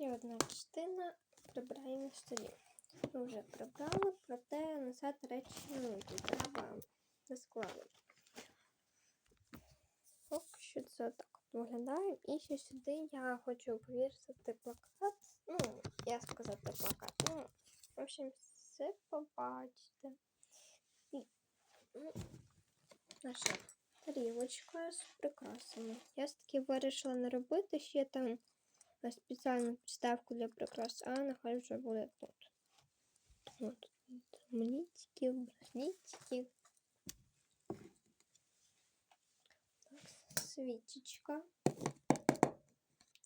ще одна частина прибирання на столі. Ми вже прибрали, проте назад речі ну, треба не склали. Поки що це так виглядає. І ще сюди я хочу повісити плакат. Ну, я сказати плакат. Ну, в общем, все побачите. І ну, наша тарілочка з прикрасами. Я все-таки вирішила не робити ще там спеціальну підставку для прикрас, а нехай вже буде тут. От, млітики, браслетики. Так, свічечка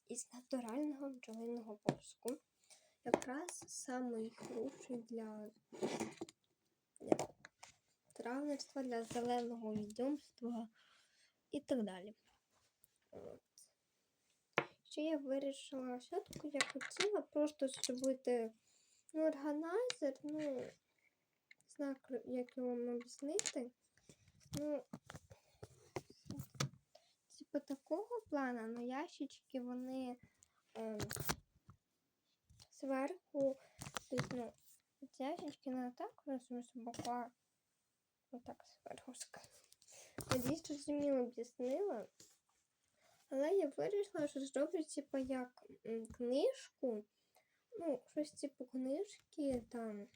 із натурального бджолиного воску. Якраз самий хороший для, для травництва, для зеленого відьомства і так далі. Ще я вирішила все-таки я хотіла просто зробити ну, органайзер, ну, не знаю, як його вам об'яснити. Ну, типу такого плану, але ящички вони ем, зверху, тобто, ну, ці ящички не так, розумію, бока, отак зверху. Надіюсь, що зрозуміло об'яснила. Але я вирішила, що зроблю, типу, як книжку. Ну, щось типу книжки там.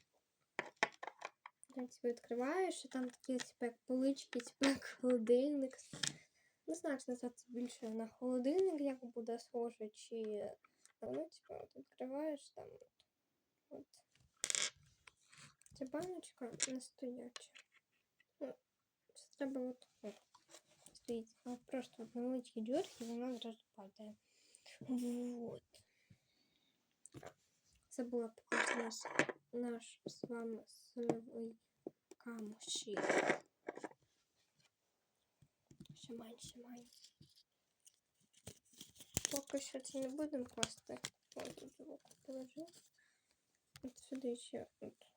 Типу, відкриваєш, і там такі, типу, як полички, типу, як холодильник. Не знаю, чи назвати більше на холодильник, як буде схоже, чи ну, типу, от відкриваєш там. От. от. Ця баночка не стояча. Ну, це треба от стоїть а просто от невеличкі дюрки, і вона зразу падає. Вот. Це була показати наш, наш з вами сольовий камуші. Менше має. Поки що це не будемо класти. Ось тут звук положу. От сюди ще от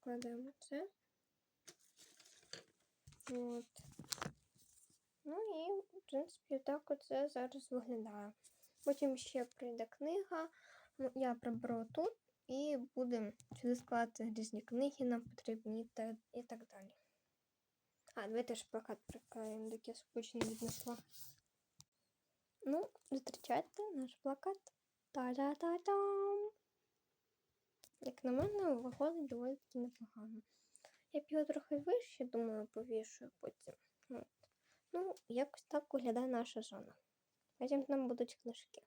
кладемо це. От. Ну і, в принципі, так оце зараз виглядає. Потім ще прийде книга. Ну, я приберу тут і будемо сюди складати різні книги, нам потрібні та, і так далі. А, давайте ж плакат приклеїмо, доки я скучно віднесла. Ну, зустрічайте наш плакат. Та-да-та-дам! Як на мене, виходить доволі таки непогано. Я б його трохи вище, думаю, повішую потім. Якось так виглядає наша зона. Потім там будуть книжки.